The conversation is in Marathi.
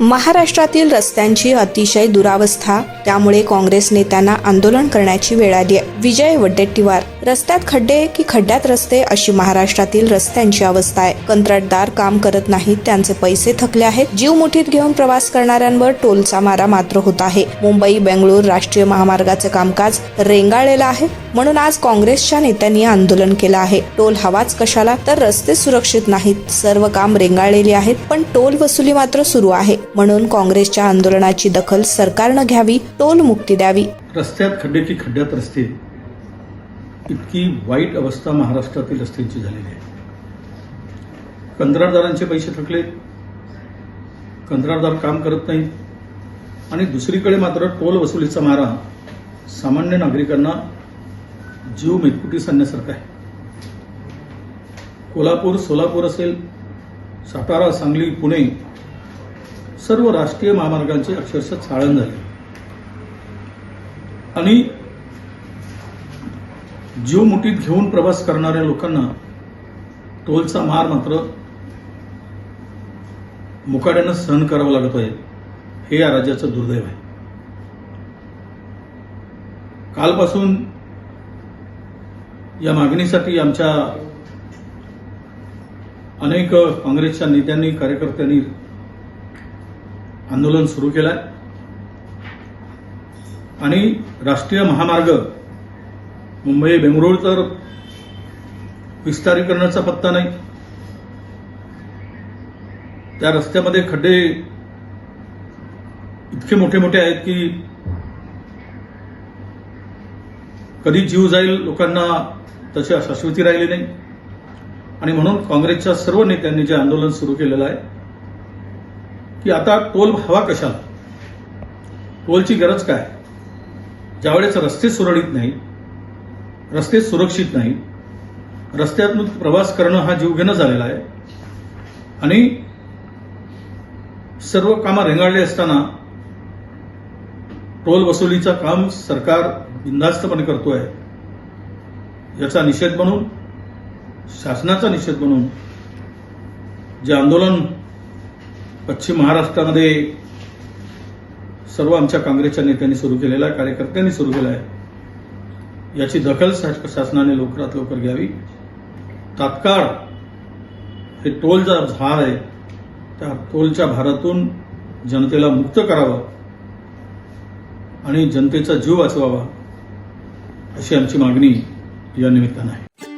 महाराष्ट्रातील रस्त्यांची अतिशय दुरावस्था त्यामुळे काँग्रेस नेत्यांना आंदोलन करण्याची वेळ आली आहे. विजय वडेट्टीवार रस्त्यात खड्डे की खड्ड्यात रस्ते अशी महाराष्ट्रातील रस्त्यांची अवस्था आहे. कंत्राटदार काम करत नाहीत त्यांचे पैसे थकले आहेत. जीव मुठीत घेऊन प्रवास करणाऱ्यांवर टोलचा मारा मात्र होत आहे. मुंबई बेंगळूर राष्ट्रीय महामार्गाचे कामकाज रेंगाळलेलं आहे. म्हणून आज काँग्रेसच्या नेत्यांनी आंदोलन केलं आहे. टोल हवाच कशाला? तर रस्ते सुरक्षित नाहीत. सर्व काम रेंगाळलेली आहेत पण टोल वसुली मात्र सुरू आहे. म्हणून काँग्रेसच्या आंदोलनाची दखल सरकारनं घ्यावी टोल मुक्ती द्यावी. रस्त्यात खड्ड्याची खड्ड्यात रस्ते. इतकी वाईट अवस्था महाराष्ट्रातील रस्त्यांची झालेली आहे. कंत्राटदारांचे पैसे थकले कंत्राटदार काम करत नाही आणि दुसरीकडे मात्र टोल वसुलीचा मारा सामान्य नागरिकांना जीव मेतकुटी सांगण्यासारखा आहे. कोल्हापूर सोलापूर असेल सातारा सांगली पुणे सर्व राष्ट्रीय महामार्गांचे अक्षरशः चाळण झाले. आणि जीव मुठीत घेऊन प्रवास करणाऱ्या लोकांना टोलचा मार मात्र मुकाट्यानं सहन करावा लागत आहे हे या राज्याचं दुर्दैव आहे. कालपासून या मागणीसाठी आमच्या अनेक काँग्रेसच्या नेत्यांनी कार्यकर्त्यांनी आंदोलन सुरू केलं आहे आणि राष्ट्रीय महामार्ग मुंबई बेंगळूर तर विस्तारीकरणाचा पत्ता नाही. त्या रस्त्यामध्ये खड्डे इतके मोठे मोठे आहेत की कधी जीव जाईल लोकांना तशी शाश्वती राहिली नाही. आणि म्हणून काँग्रेसच्या सर्व नेत्यांनी जे आंदोलन सुरू केलेलं आहे की आता टोल हवा कशाला? टोलची गरज काय? ज्यावेळेस रस्ते सुरळीत नाही रस्ते सुरक्षित नाही रस्त्यातून प्रवास करणं हा जीवघेणं झालेला आहे. आणि सर्व कामं रेंगाळली असताना टोल वसुलीचं काम सरकार बिंदास्तपणे करतोय याचा निषेध म्हणून शासनाचा निषेध म्हणून जे आंदोलन पश्चिम महाराष्ट्रामध्ये सर्व आमच्या काँग्रेसच्या नेत्यांनी सुरू केलेलं आहे कार्यकर्त्यांनी सुरू केलं आहे याची दखल शासनाने लवकरात लवकर घ्यावी. तात्काळ हे टोलचा जो भार आहे त्या टोलच्या भारातून जनतेला मुक्त करावं आणि जनतेचा जीव वाचवावा. अशी आमची मागणी या निमित्तानं आहे.